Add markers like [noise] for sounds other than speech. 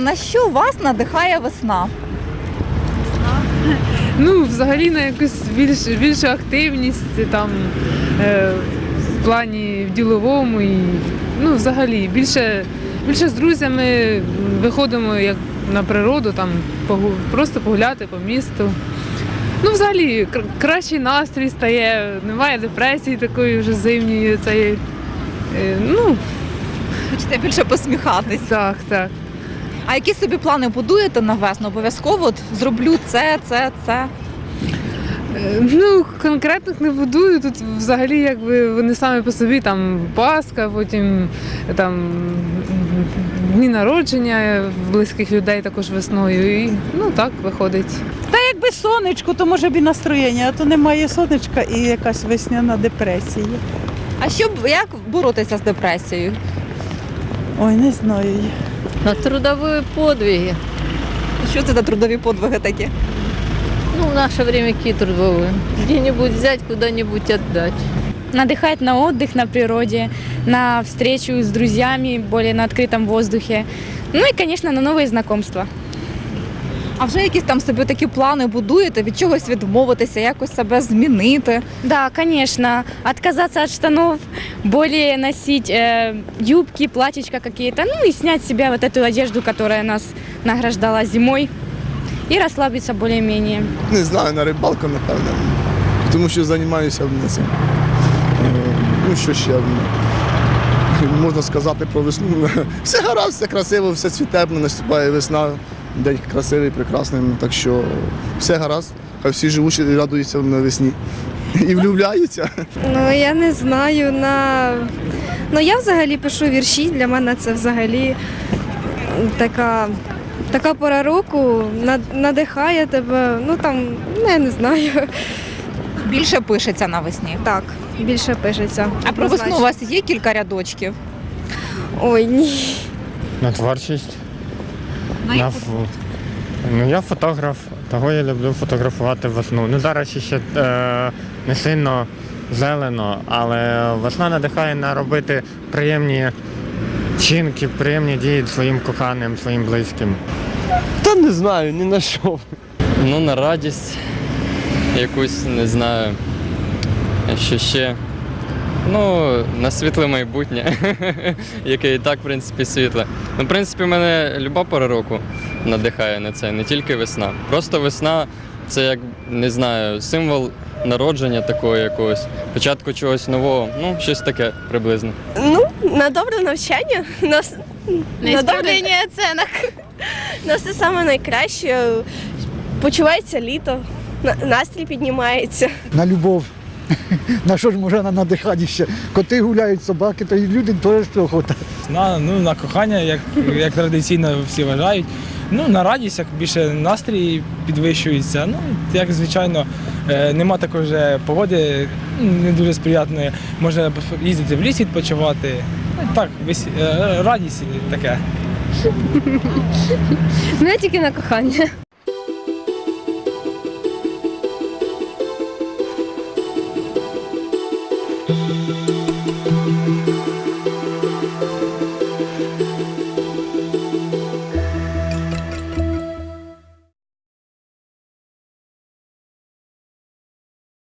на що вас надихає весна? Ну, взагалі на якусь більш, більшу активність там е, в плані в діловому і ну, взагалі більше, більше з друзями виходимо як на природу, там погу- просто погуляти по місту. Ну, взагалі, кр- кращий настрій стає, немає депресії такої вже зимньої. Цієї. Е, ну, Хочете більше посміхатись. так, так. А які собі плани будуєте на весну? Обов'язково от, зроблю це, це, це. Е, Ну, конкретних не будую. Тут взагалі якби вони самі по собі там Пасха, потім там дні народження близьких людей також весною. І ну так виходить. Та якби сонечко, то може б і настроєння, а то немає сонечка і якась весняна депресія. А що як боротися з депресією? Ой, не знаю я. На трудовые подвиги. Що це за трудові подвиги такі? Ну, в наше время какие трудовые? Где-нибудь взять, куда-нибудь отдать. Надыхать на отдых на природе, на встречу с друзьями более на открытом воздухе. Ну и, конечно, на новые знакомства. А вже якісь там собі такі плани будуєте, від чогось відмовитися, якось себе змінити. Да, конечно, отказаться от штанов, более носить э, юбки, платьечка какие-то, ну и снять с себя вот эту одежду, которая нас награждала зимой, и расслабиться более-менее. Не знаю, на рибалку, напевно. Тому що займаюся цим. Е, Ну, що ще? Можна сказати про весну. Все гаразд, все красиво, все цвіте, наступає весна. День красивий, прекрасний. Так що все гаразд. Хай всі живуть і радуються на весні. І влюбляються. Ну я не знаю. На ну я взагалі пишу вірші. Для мене це взагалі така, така пора року надихає тебе. Ну там, ну я не знаю. Більше пишеться навесні. Так, більше пишеться. А про весну у вас є кілька рядочків. Ой, ні. На творчість. На яку? Ну, я фотограф, того я люблю фотографувати весну. Ну, зараз ще е, не сильно зелено, але весна надихає на робити приємні вчинки, приємні дії своїм коханим, своїм близьким. Та не знаю, ні на що. Ну, на радість якусь, не знаю. Що ще. Ну, на світле майбутнє, [laughs] яке і так, в принципі, світле. Ну, в принципі, мене люба пора року надихає на це, не тільки весна. Просто весна це як, не знаю, символ народження такого якогось, початку чогось нового, ну, щось таке приблизно. Ну, на добре навчання, на, на добре оценок. [laughs] на все саме найкраще. Почувається літо, на- настрій піднімається. на любов. [laughs] На що ж може на надихання ще? Коти гуляють, собаки, то і люди теж охота. На, ну, на кохання, як, як традиційно всі вважають. Ну, на радість, як більше настрій підвищується. Ну, як звичайно, е, нема такої вже погоди, не дуже сприятної. Можна їздити в ліс відпочивати. Ну, так, весь, е, радість таке. Ну, я тільки на кохання.